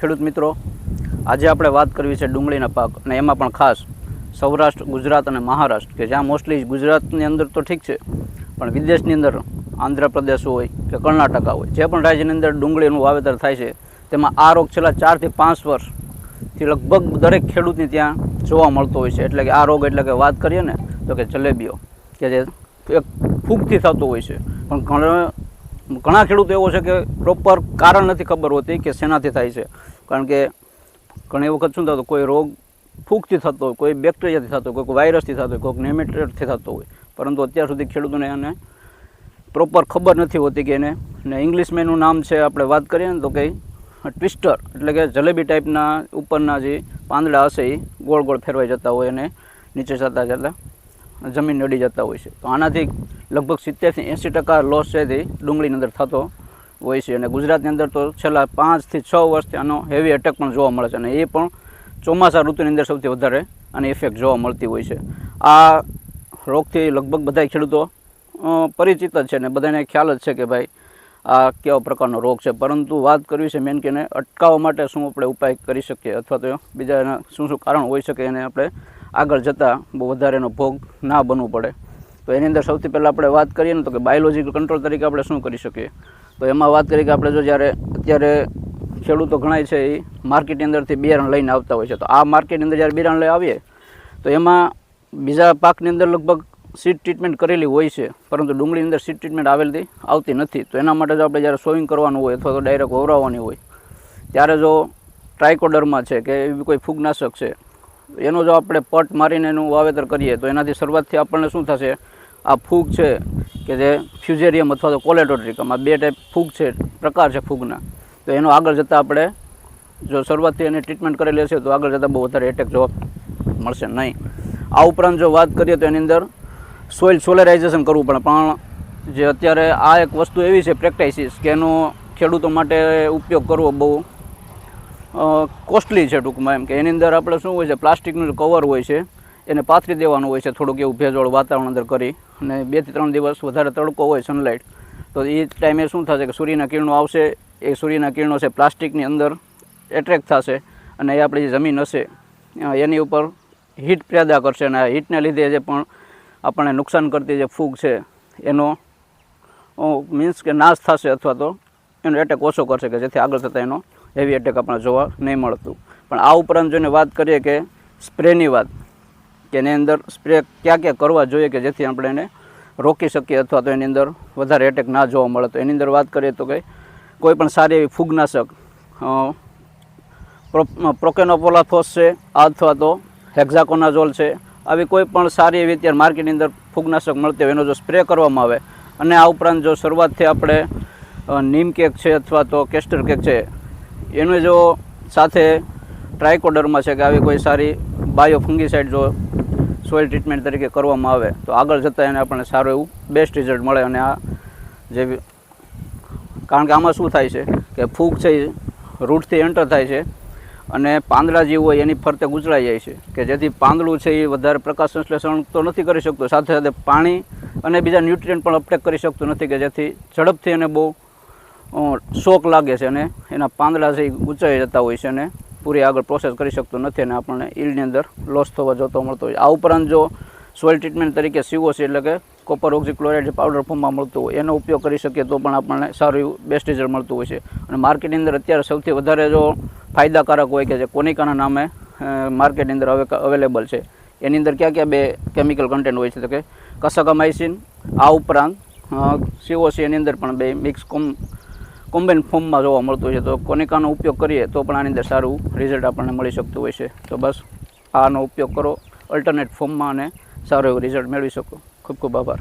ખેડૂત મિત્રો, આજે આપણે વાત કરવી છે ડુંગળીના પાક અને એમાં પણ ખાસ સૌરાષ્ટ્ર, ગુજરાત અને મહારાષ્ટ્ર, કે જ્યાં મોસ્ટલી ગુજરાતની અંદર તો ઠીક છે, પણ વિદેશની અંદર આંધ્રપ્રદેશ હોય કે કર્ણાટકા હોય, જે પણ રાજ્યની અંદર ડુંગળીનું વાવેતર થાય છે, તેમાં આ રોગ છેલ્લા ચારથી પાંચ વર્ષથી લગભગ દરેક ખેડૂતની ત્યાં જોવા મળતો હોય છે. એટલે કે આ રોગ એટલે કે વાત કરીએ ને, તો કે જલેબીઓ, કે જે એક ફૂગથી થતો હોય છે. પણ ઘણા ઘણા ખેડૂતો એવો છે કે પ્રોપર કારણ નથી ખબર હોતી કે શેનાથી થાય છે. કારણ કે ઘણી વખત શું થતું, કોઈ રોગ ફૂગથી થતો હોય, કોઈ બેક્ટેરિયાથી થતો હોય, કોઈક વાયરસથી થતો હોય, કોઈક નેમેટ્રેટથી થતો હોય. પરંતુ અત્યાર સુધી ખેડૂતોને એને પ્રોપર ખબર નથી હોતી કે એને, ને ઇંગ્લિશ એનું નામ છે, આપણે વાત કરીએ ને તો કંઈ ટ્વિસ્ટર એટલે કે જલેબી ટાઈપના ઉપરના જે પાંદડા હશે એ ગોળ ગોળ ફેરવાઈ જતા હોય અને નીચે જતા જતા જમીન નડી જતા હોય છે. તો આનાથી લગભગ સિત્તેરથી એંસી ટકા લોસ છે તે ડુંગળીની અંદર થતો હોય છે. અને ગુજરાતની અંદર તો છેલ્લા પાંચથી છ વર્ષથી આનો હેવી એટેક પણ જોવા મળે છે. અને એ પણ ચોમાસા ઋતુની અંદર સૌથી વધારે આની ઇફેક્ટ જોવા મળતી હોય છે. આ રોગથી લગભગ બધા ખેડૂતો પરિચિત જ છે અને બધાને ખ્યાલ જ છે કે ભાઈ આ કેવા પ્રકારનો રોગ છે. પરંતુ વાત કરવી છે મેન કે એને અટકાવવા માટે શું આપણે ઉપાય કરી શકીએ? અથવા તો બીજા એના શું શું કારણ હોઈ શકે એને આપણે આગળ જતાં બહુ વધારેનો ભોગ ના બનવું પડે. તો એની અંદર સૌથી પહેલાં આપણે વાત કરીએ ને તો કે બાયોલોજીકલ કંટ્રોલ તરીકે આપણે શું કરી શકીએ? તો એમાં વાત કરીએ કે આપણે જો જ્યારે, અત્યારે ખેડૂતો ઘણાય છે એ માર્કેટની અંદરથી બિયારણ લઈને આવતા હોય છે. તો આ માર્કેટની અંદર જ્યારે બિયારણ લઈ આવીએ, તો એમાં બીજા પાકની અંદર લગભગ સીડ ટ્રીટમેન્ટ કરેલી હોય છે, પરંતુ ડુંગળીની અંદર સીડ ટ્રીટમેન્ટ આવેલી આવતી નથી. તો એના માટે જો આપણે જ્યારે સોઈંગ કરવાનું હોય અથવા તો ડાયરેક્ટ વવરાવવાની હોય, ત્યારે જો ટ્રાયકોડરમાં છે કે એવી કોઈ ફૂગનાશક છે એનો જો આપણે પટ મારીને એનું વાવેતર કરીએ, તો એનાથી શરૂઆતથી આપણને શું થશે? આ ફૂગ છે કે જે ફ્યુઝેરિયમ અથવા તો કોલેટોટ્રિકમ આ બે ટાઈપ ફૂગ છે, પ્રકાર છે ફૂગના. તો એનો આગળ જતાં આપણે જો શરૂઆતથી એની ટ્રીટમેન્ટ કરેલી હશે, તો આગળ જતાં બહુ વધારે એટેક જોવા મળશે નહીં. આ ઉપરાંત જો વાત કરીએ તો એની અંદર સોઇલ સોલરાઇઝેશન કરવું પડે, પણ જે અત્યારે આ એક વસ્તુ એવી છે પ્રેક્ટાઇસિસ કે એનો ખેડૂતો માટે ઉપયોગ કરવો બહુ કોસ્ટલી છે ટૂંકમાં એમ કે એની અંદર આપણે શું હોય છે, પ્લાસ્ટિકનું કવર હોય છે, એને પાથરી દેવાનું હોય છે, થોડુંક એવું ભેજવાળું વાતાવરણ અંદર કરી અને બેથી ત્રણ દિવસ વધારે તડકો હોય સનલાઇટ તો એ ટાઈમે શું થશે કે સૂર્યના કિરણો આવશે, એ સૂર્યના કિરણો છે પ્લાસ્ટિકની અંદર એટ્રેક્ટ થશે અને એ આપણી જે જમીન હશે એની ઉપર હીટ પેદા કરશે અને આ હીટને લીધે જે પણ આપણને નુકસાન કરતી જે ફૂગ છે, એનો મીન્સ કે નાશ થશે અથવા તો એનો એટેક ઓછો કરશે કે જેથી આગળ થતાં એનો હેવી એટેક આપણને જોવા નહીં મળતું. પણ આ ઉપરાંત જોઈને વાત કરીએ કે સ્પ્રેની વાત, કે એની અંદર સ્પ્રે ક્યાં ક્યાં કરવા જોઈએ કે જેથી આપણે એને રોકી શકીએ અથવા તો એની અંદર વધારે એટેક ના જોવા મળે. તો એની અંદર વાત કરીએ તો કે કોઈ પણ સારી એવી ફૂગનાશક પ્રોકેનોપોલાફોસ છે, અથવા તો હેક્ઝાકોનાઝોલ છે, આવી કોઈ પણ સારી એવી અત્યારે માર્કેટની અંદર ફૂગનાશક મળતી હોય એનો જો સ્પ્રે કરવામાં આવે. અને આ ઉપરાંત જો શરૂઆતથી આપણે નીમ કેક છે અથવા તો કેસ્ટર કેક છે એનું જો સાથે ટ્રાયકોડરમાં છે કે આવી કોઈ સારી બાયો ફંગીસાઇડ જો સોઇલ ટ્રીટમેન્ટ તરીકે કરવામાં આવે, તો આગળ જતાં એને આપણને સારું એવું બેસ્ટ રિઝલ્ટ મળે અને આ જે કારણ કે આમાં શું થાય છે કે ફૂગ છે રૂટથી એન્ટર થાય છે અને પાંદડા જે હોય એની ફરતે ગુજરાઈ જાય છે કે જેથી પાંદડું છે એ વધારે પ્રકાશ સંશ્લેષણ તો નથી કરી શકતું. સાથે સાથે પાણી અને બીજા ન્યુટ્રિયન્ટ પણ અપટેક કરી શકતું નથી કે જેથી ઝડપથી એને બહુ શોક લાગે છે અને એના પાંદડા છે એ ઊંચાઈ જતા હોય છે અને પૂરી આગળ પ્રોસેસ કરી શકતું નથી અને આપણને ઇલની અંદર લોસ થવા જોતો મળતો હોય. આ ઉપરાંત જો સોઇલ ટ્રીટમેન્ટ તરીકે સીઓસી એટલે કે કોપર ઓક્ઝીક્લોરાઇડ જે પાવડર ફોર્મમાં મળતું હોય, એનો ઉપયોગ કરી શકીએ તો પણ આપણને સારું એવું બેસ્ટ રિઝલ્ટ મળતું હોય છે. અને માર્કેટની અંદર અત્યારે સૌથી વધારે જો ફાયદાકારક હોય કે જે કોનિકાના નામે માર્કેટની અંદર હવે અવેલેબલ છે. એની અંદર ક્યાં ક્યાં બે કેમિકલ કન્ટેન્ટ હોય છે તો કે કસકામાઇસિન આ ઉપરાંત સીઓસી એની અંદર પણ બે મિક્સ કોમ કોમ્બાઇન ફોર્મમાં જોવા મળતું હોય છે, તો કોનિકાનો ઉપયોગ કરીએ તો પણ આની અંદર સારું રિઝલ્ટ આપણને મળી શકતું હોય છે. તો બસ આનો ઉપયોગ કરો અલ્ટરનેટ ફોર્મમાં અને સારું એવું રિઝલ્ટ મેળવી શકો. ખૂબ ખૂબ આભાર.